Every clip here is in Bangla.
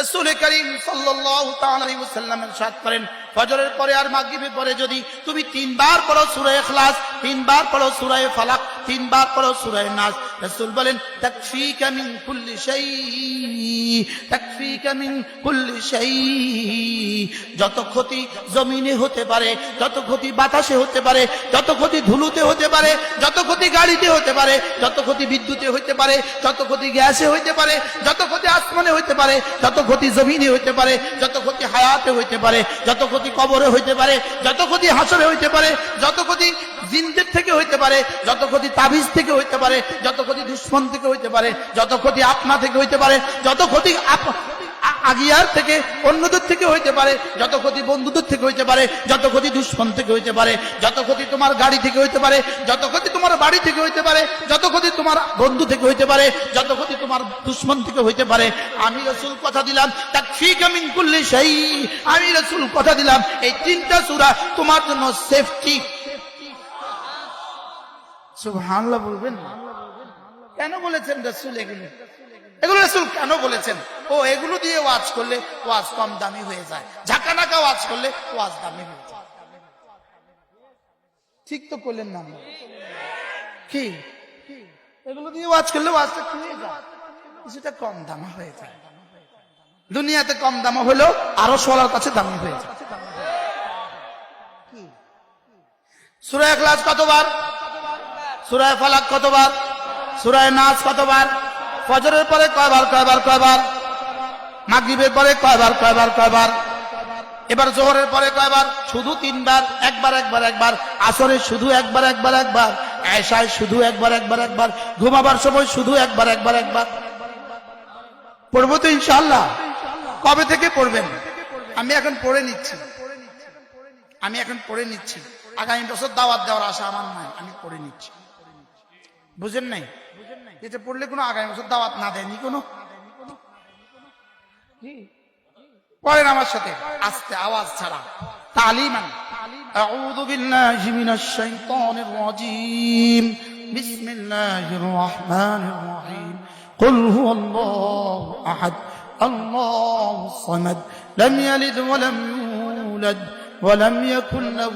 রসুল করিম সাল্লাল্লাহু তাআলা আলাইহি ওয়াসাল্লাম ইরশাদ করেন ফজরের পরে আর মাগরিবের পরে যদি তুমি তিনবার পড়ো সূরা ইখলাস তিনবার পড়ো সূরা ফালাক তিনবার পড়ো সূরা নাস রাসূল বলেন তাকফিকা মিন কুল্লি শাই তাকফিকা মিন কুল্লি শাই যত ক্ষতি জমিনে হতে পারে যত ক্ষতি বাতাসে হতে পারে যত ক্ষতি ধুলোতে হতে পারে যত ক্ষতি গাড়িতে হতে পারে যত ক্ষতি বিদ্যুতে হইতে পারে যত ক্ষতি গ্যাসে হইতে পারে যত ক্ষতি আসমানে হইতে পারে যত ক্ষতি জমিনে হইতে পারে যত ক্ষতি হায়াতে হইতে পারে যত ক্ষতি কবরে হইতে পারে, যত ক্ষতি হাসরে হইতে পারে, যত ক্ষতি জিনদের থেকে হইতে পারে, যত ক্ষতি তাবিজ থেকে হইতে পারে, যত ক্ষতি দুশ্মন থেকে হইতে পারে, যত ক্ষতি আপনা থেকে হইতে পারে, যত ক্ষতি আগিয়ার থেকে, অন্যদের থেকে হইতে পারে, যত ক্ষতি বন্ধুদের থেকে হইতে পারে, যত ক্ষতি দুশ্মন থেকে হইতে পারে, যত ক্ষতি তোমার গাড়ি থেকে হইতে পারে, যত ক্ষতি তোমার বাড়ি থেকে হইতে পারে, যত ক্ষতি তোমার বন্ধু থেকে হইতে পারে, যত ক্ষতি তোমার দুশ্মন থেকে হইতে পারে, আমি রসুল কথা দিলাম তাক ফিকামিন কুল্লি সেই আমি রসুল কথা দিলাম, এই তিনটা সূরা তোমার জন্য সেফটি সুবহানাল্লাহ বলবেন? কেন বলেছেন রসুল এগুলো এগুলো রসুল কেন বলেছেন? ও, এগুলো দিয়ে ওয়াজ করলে ওয়াজ কম দামি হয়ে যায়। ঝাঁকা নাকা ওয়াজ করলে ওয়াজ দামি হয়ে যায়। ঠিক তো করলেন না কি? এগুলো দিয়ে ওয়াজ করলে ওয়াজটা কি হয়ে যায়। কিছুটা কম দামা হয়ে যায়। দুনিয়াতে কম দামা হলেও আরও সবার কাছে দামি হয়ে যায়। সুরায় ক্লাস কতবার? সুরায় ফালাক কতবার? সুরায় নাচ কতবার? ফজরের পরে কয়বার কয়বার কয়বার? মাগরিবের পরে কয়বার কয়বার কয়বার? এবার জোহরের পরে কয়বার? শুধু তিনবার, একবার একবার একবার। আসরে শুধু একবার একবার একবার। এশায় শুধু একবার একবার একবার। ঘুমাবার সময় শুধু একবার একবার একবার। পড়ব তো ইনশাল্লাহ কবে থেকে পড়বেন? আমি এখন পড়ে নিচ্ছি। আমি এখন পড়ে নিচ্ছি। আগামী বছর দাওয়াত দেওয়ার আশা আমার নাই। আমি পড়ে নিচ্ছি। বুঝেন নাই এটা পড়লে কোনো আগামী বছর দাওয়াত না দেয়নি কোনো পড়েন আমার সাথে আস্তে আওয়াজ ছাড়া তালিমান أعوذ بالله من الشيطان الرجيم بسم الله الرحمن الرحيم قل هو الله أحد الله الصمد لم يلد ولم يولد ولم يكن له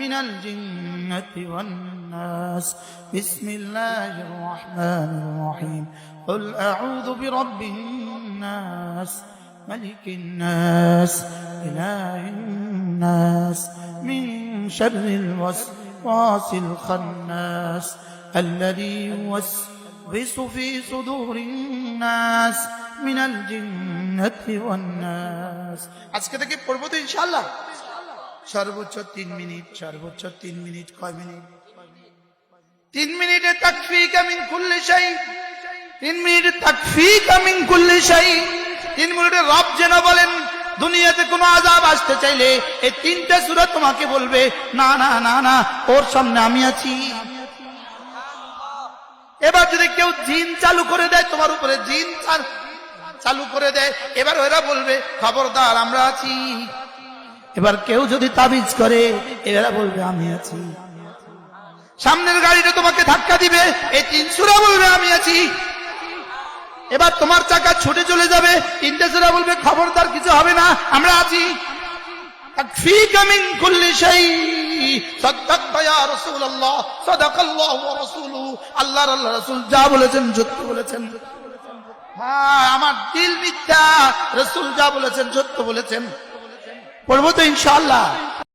من الجنة والناس بسم الله الرحمن الرحيم قل أعوذ برب الناس الناس ملك الناس إله الناس من شر الوسواس الخناس الذي يوسوس في صدور الناس من الجنة والناس আজকে থেকে পড়বো তো ইনশাআল্লাহ সর্বোচ্চ তিন মিনিট, সর্বোচ্চ তিন মিনিট, কয় মিনিট? তিন মিনিটে তাকফি কামিন কুল্লি শাই। তিন মিনিটে তাকফি কামিন কুল্লি শাই। তিন মিনিটে রব যেন বলেন, দুনিয়াতে কোনো আজাব আসতে চাইলে এই তিনটা সুরা তোমাকে বলবে, না না না না, ওর সামনে আমি আছি। এবার যদি কেউ জিন চালু করে দেয়, তোমার উপরে জিন চালু করে দেয়, এবার ওরা বলবে, খবরদার, আমরা আছি। এবার কেউ যদি তাবিজ করে, এরা বলবে, আমি আছি। সামনের গাড়িটা তোমাকে ধাক্কা দিবে, এই তিন সুরা বলবে, আমি আছি। এবার তোমার চাকা ছুটে চলে যাবে, তিনটে সুরা বলবে, খবরদার, কিছু হবে না, আমরা আছি। আমার দিল মিথ্যা, রসুল যা বলেছেন, সত্য বলেছেন। হ্যাঁ, পড়ব তো ইনশাআল্লাহ।